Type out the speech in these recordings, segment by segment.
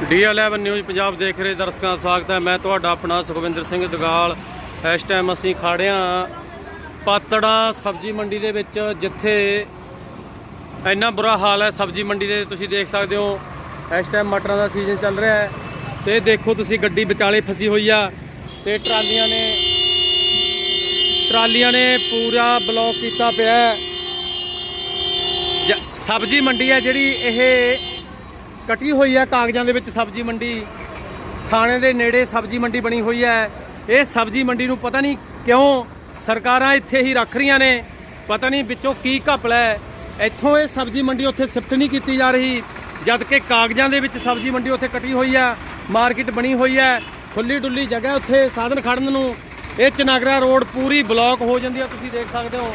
ਡੀ11 news Punjab ਦੇਖ ਰਹੇ ਦਰਸ਼ਕਾਂ ਦਾ ਸਵਾਗਤ ਹੈ। ਮੈਂ ਤੁਹਾਡਾ ਆਪਣਾ ਸੁਖਵਿੰਦਰ ਸਿੰਘ ਦਗਾਲ। ਇਸ ਟਾਈਮ ਅਸੀਂ ਖੜਿਆ ਪਾਤੜਾ ਸਬਜ਼ੀ ਮੰਡੀ ਦੇ ਵਿੱਚ, ਜਿੱਥੇ ਇੰਨਾ ਬੁਰਾ ਹਾਲ ਹੈ ਸਬਜ਼ੀ ਮੰਡੀ ਦੇ, ਤੁਸੀਂ ਦੇਖ ਸਕਦੇ ਹੋ। ਇਸ ਟਾਈਮ ਮਟਰਾਂ ਦਾ ਸੀਜ਼ਨ ਚੱਲ ਰਿਹਾ ਹੈ ਤੇ ਦੇਖੋ ਤੁਸੀਂ ਗੱਡੀ ਵਿਚਾਲੇ ਫਸੀ ਹੋਈ ਆ ਤੇ ਟਰਾਲੀਆਂ ਨੇ ਟਰਾਲੀਆਂ ਨੇ ਪੂਰਾ ਬਲੌਕ ਕੀਤਾ ਪਿਆ ਹੈ। ਸਬਜ਼ੀ ਮੰਡੀ ਹੈ ਜਿਹੜੀ, ਇਹ ਕਟੀ ਹੋਈ ਹੈ ਕਾਗਜ਼ਾਂ ਦੇ ਵਿੱਚ ਸਬਜ਼ੀ ਮੰਡੀ। ਥਾਣੇ ਦੇ ਨੇੜੇ ਸਬਜ਼ੀ ਮੰਡੀ ਬਣੀ ਹੋਈ ਹੈ। ਇਹ ਸਬਜ਼ੀ ਮੰਡੀ ਨੂੰ ਪਤਾ ਨਹੀਂ ਕਿਉਂ ਸਰਕਾਰਾਂ ਇੱਥੇ ਹੀ ਰੱਖ ਰਹੀਆਂ ਨੇ। ਪਤਾ ਨਹੀਂ ਵਿੱਚੋਂ ਕੀ ਘਪਲਾ ਹੈ। ਇੱਥੋਂ ਇਹ ਸਬਜ਼ੀ ਮੰਡੀ ਉੱਥੇ ਸ਼ਿਫਟ ਨਹੀਂ ਕੀਤੀ ਜਾ ਰਹੀ ਜਦ ਕਿ ਕਾਗਜ਼ਾਂ ਦੇ ਵਿੱਚ ਸਬਜ਼ੀ ਮੰਡੀ ਉੱਥੇ ਕਟੀ ਹੋਈ ਹੈ, ਮਾਰਕੀਟ ਬਣੀ ਹੋਈ ਹੈ। ਖੁੱਲੀ ਡੁੱਲੀ ਜਗ੍ਹਾ ਉੱਥੇ ਸਾਧਨ ਖੜਨ ਨੂੰ। ਇਹ ਚਨਾਗਰਾ ਰੋਡ ਪੂਰੀ ਬਲੌਕ ਹੋ ਜਾਂਦੀ ਹੈ, ਤੁਸੀਂ ਦੇਖ ਸਕਦੇ ਹੋ।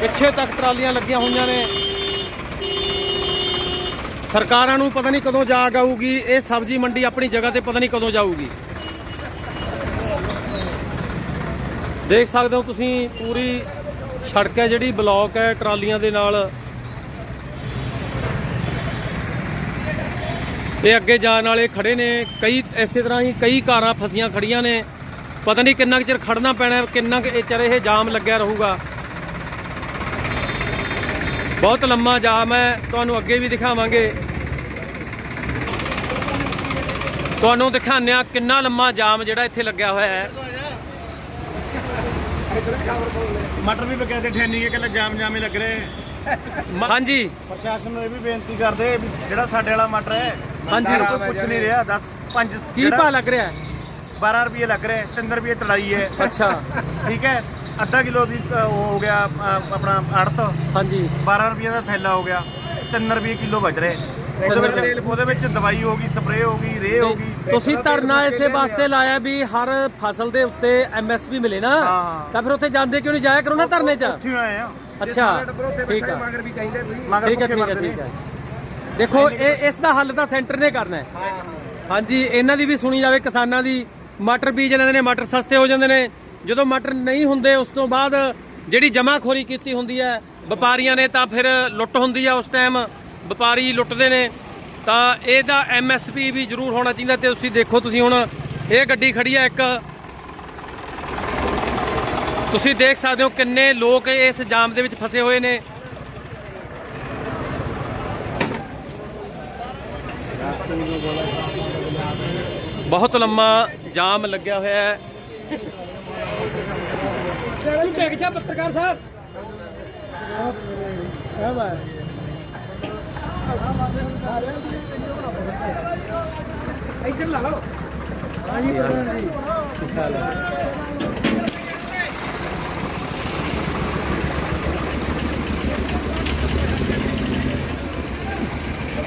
ਪਿੱਛੇ ਤੱਕ ਟਰਾਲੀਆਂ ਲੱਗੀਆਂ ਹੋਈਆਂ ਨੇ। ਸਰਕਾਰਾਂ ਨੂੰ ਪਤਾ ਨਹੀਂ ਕਦੋਂ ਜਾਗ ਆਊਗੀ, ਇਹ ਸਬਜ਼ੀ ਮੰਡੀ ਆਪਣੀ ਜਗ੍ਹਾ ਤੇ ਪਤਾ ਨਹੀਂ ਕਦੋਂ ਜਾਊਗੀ। ਦੇਖ ਸਕਦੇ ਹੋ ਤੁਸੀਂ ਪੂਰੀ ਸੜਕ ਹੈ ਜਿਹੜੀ, ਬਲੌਕ ਹੈ ਟਰਾਲੀਆਂ ਦੇ ਨਾਲ। ਇਹ ਅੱਗੇ ਜਾਣ ਵਾਲੇ ਖੜੇ ਨੇ, ਕਈ ਇਸੇ ਤਰ੍ਹਾਂ ਹੀ ਕਈ ਕਾਰਾਂ ਫਸੀਆਂ ਖੜੀਆਂ ਨੇ। ਪਤਾ ਨਹੀਂ ਕਿੰਨਾ ਕੁ ਚਿਰ ਖੜਨਾ ਪੈਣਾ, ਕਿੰਨਾ ਕੁ ਇਹ ਚਿਰ ਇਹ ਜਾਮ ਲੱਗਿਆ ਰਹੂਗਾ। ਬਹੁਤ ਲੰਮਾ ਜਾਮ ਹੈ। ਤੁਹਾਨੂੰ ਅੱਗੇ ਵੀ ਦਿਖਾਵਾਂਗੇ। ਤੁਹਾਨੂੰ ਦਿਖਾਉਂਦੇ ਹਾਂ ਕਿੰਨਾ ਲੰਮਾ ਜਾਮ ਜਿਹੜਾ ਇੱਥੇ ਲੱਗਿਆ ਹੋਇਆ ਹੈ। ਮਟਰ ਵੀ ਬਕਾਇਦੇ ਠੈਨੀ ਕੇ ਜਾਮ ਜਾਮੇ ਲੱਗ ਰਹੇ। ਹਾਂਜੀ। ਪ੍ਰਸ਼ਾਸਨ ਨੂੰ ਇਹ ਵੀ ਬੇਨਤੀ ਕਰਦੇ ਜਿਹੜਾ ਸਾਡੇ ਵਾਲਾ ਮਟਰ ਹੈ ਹਾਂਜੀ। ਕੋਈ ਪੁੱਛ ਨਹੀਂ ਰਿਹਾ। 10 5 ਕੀ ਭਾਅ ਲੱਗ ਰਿਹਾ ਹੈ? 12 ਰੁਪਏ ਲੱਗ ਰਹੇ 3 ਰੁਪਏ ਤੜਾਈ ਹੈ। ਅੱਛਾ। ਠੀਕ ਹੈ। ਅੱਧਾ ਕਿਲੋ ਦੀ ਅ, ਉਹ ਹੋ ਗਿਆ ਅ, ਆਪਣਾ ਅੜਤ। ਹਾਂਜੀ। 12 ਰੁਪਏ ਦਾ ਥੈਲਾ ਹੋ ਗਿਆ। 3 ਰੁਪਏ ਕਿਲੋ ਬਚ ਰਹੇ। ਉਹਦੇ ਵਿੱਚ ਉਹਦੇ ਵਿੱਚ ਦਵਾਈ ਹੋ ਗਈ ਸਪਰੇਅ ਹੋ ਗਈ ਰੇ ਹੋ ਗਈ। ਤੁਸੀਂ ਧਰਨਾ ਇਸੇ ਵਾਸਤੇ ਲਾਇਆ ਵੀ ਹਰ ਫਸਲ ਦੇ ਉੱਤੇ ਐਮਐਸਪੀ ਮਿਲੇ ਨਾ ਹਾਂ। ਤਾਂ ਫਿਰ ਉੱਥੇ ਜਾਂਦੇ ਕਿਉਂ ਨਹੀਂ? ਜਾਇਆ ਕਰੋ ਨਾ ਧਰਨੇ 'ਚ। ਉੱਥੇ ਆਏ ਆ। ਅੱਛਾ ਠੀਕ ਹੈ ਮਗਰ ਵੀ ਚਾਹੀਦੇ ਮਗਰ ਠੀਕ ਹੈ ਭੁੱਖੇ ਠੀਕ ਹੈ ਮਰਦੇ ਠੀਕ। ਹੈ ਦੇਖੋ ਇਹ ਇਸ ਦਾ ਹੱਲ ਤਾਂ ਸੈਂਟਰ ਨੇ ਕਰਨਾ ਹੈ। ਹਾਂਜੀ ਇਹਨਾਂ ਦੀ ਵੀ ਸੁਣੀ ਜਾਵੇ ਕਿਸਾਨਾਂ ਦੀ। ਮਟਰ ਬੀਜ ਲੈਂਦੇ ਨੇ ਮਟਰ ਸਸਤੇ ਹੋ ਜਾਂਦੇ ਨੇ। ਜਦੋਂ ਮਟਰ ਨਹੀਂ ਹੁੰਦੇ, ਉਸ ਤੋਂ ਬਾਅਦ ਜਿਹੜੀ ਜਮਾਖੋਰੀ ਕੀਤੀ ਹੁੰਦੀ ਹੈ, ਵਪਾਰੀਆਂ ਨੇ ਤਾਂ ਫਿਰ ਲੁੱਟ ਹੁੰਦੀ ਹੈ ਉਸ ਟਾਈਮ, ਵਪਾਰੀ ਲੁੱਟਦੇ ਨੇ। ਤਾਂ ਇਹਦਾ ਐਮਐਸਪੀ ਵੀ ਜ਼ਰੂਰ ਹੋਣਾ ਚਾਹੀਦਾ ਤੇ ਤੁਸੀਂ ਦੇਖੋ, ਤੁਸੀਂ ਹੁਣ ਇਹ ਗੱਡੀ ਖੜੀ ਹੈ ਇੱਕ। ਤੁਸੀਂ ਦੇਖ ਸਕਦੇ ਹੋ ਕਿੰਨੇ ਲੋਕ ਇਸ ਜਾਮ ਦੇ ਵਿੱਚ ਫਸੇ ਹੋਏ ਨੇ। ਬਹੁਤ ਲੰਮਾ ਜਾਮ ਲੱਗਿਆ ਹੋਇਆ ਹੈ। ਤੂੰ ਟਿਕ ਜਾ ਪੱਤਰਕਾਰ ਸਾਹਿਬ? ਇੱਧਰ ਲਾ ਲਓ।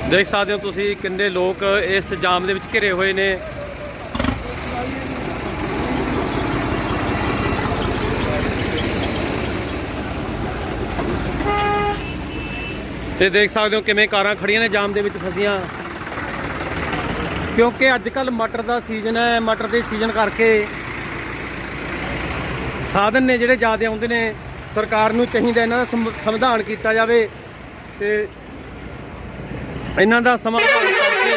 ਦੇਖ ਸਕਦੇ ਹੋ ਤੁਸੀਂ ਕਿੰਨੇ ਲੋਕ ਇਸ ਜਾਮ ਦੇ ਵਿੱਚ ਘਿਰੇ ਹੋਏ ਨੇ। ਤੇ ਦੇਖ ਸਕਦੇ ਹੋ ਕਿਵੇਂ ਕਾਰਾਂ ਖੜੀਆਂ ਨੇ ਜਾਮ ਦੇ ਵਿੱਚ ਫਸੀਆਂ। ਕਿਉਂਕਿ ਅੱਜ ਕੱਲ ਮਟਰ ਦਾ ਸੀਜ਼ਨ ਹੈ, ਮਟਰ ਦੇ ਸੀਜ਼ਨ ਕਰਕੇ ਸਾਧਨ ਨੇ ਜਿਹੜੇ ਜ਼ਿਆਦਾ ਆਉਂਦੇ ਨੇ, ਸਰਕਾਰ ਨੂੰ ਚਾਹੀਦਾ ਇਹਨਾਂ ਦਾ ਸਮ- ਸੰਵਿਧਾਨ ਕੀਤਾ ਜਾਵੇ ਤੇ ਇਹਨਾਂ ਦਾ ਸਮਾਧਾਨ ਕਰਕੇ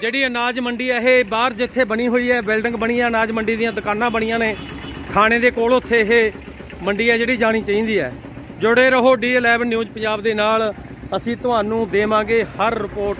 ਜਿਹੜੀ ਅਨਾਜ ਮੰਡੀ ਹੈ, ਇਹ ਬਾਹਰ ਜਿੱਥੇ ਬਣੀ ਹੋਈ ਹੈ, ਬਿਲਡਿੰਗ ਬਣੀ ਹੈ, ਅਨਾਜ ਮੰਡੀ ਦੀਆਂ ਦੁਕਾਨਾਂ ਬਣੀਆਂ ਨੇ, ਥਾਣੇ ਦੇ ਕੋਲ ਉੱਥੇ ਇਹ ਮੰਡੀ ਹੈ ਜਿਹੜੀ ਜਾਣੀ ਚਾਹੀਦੀ ਹੈ। ਜੁੜੇ ਰਹੋ ਡੀ11 ਨਿਊਜ਼ ਪੰਜਾਬ ਦੇ ਨਾਲ। ਅਸੀਂ ਤੁਹਾਨੂੰ ਦੇਵਾਂਗੇ ਹਰ ਰਿਪੋਰਟ।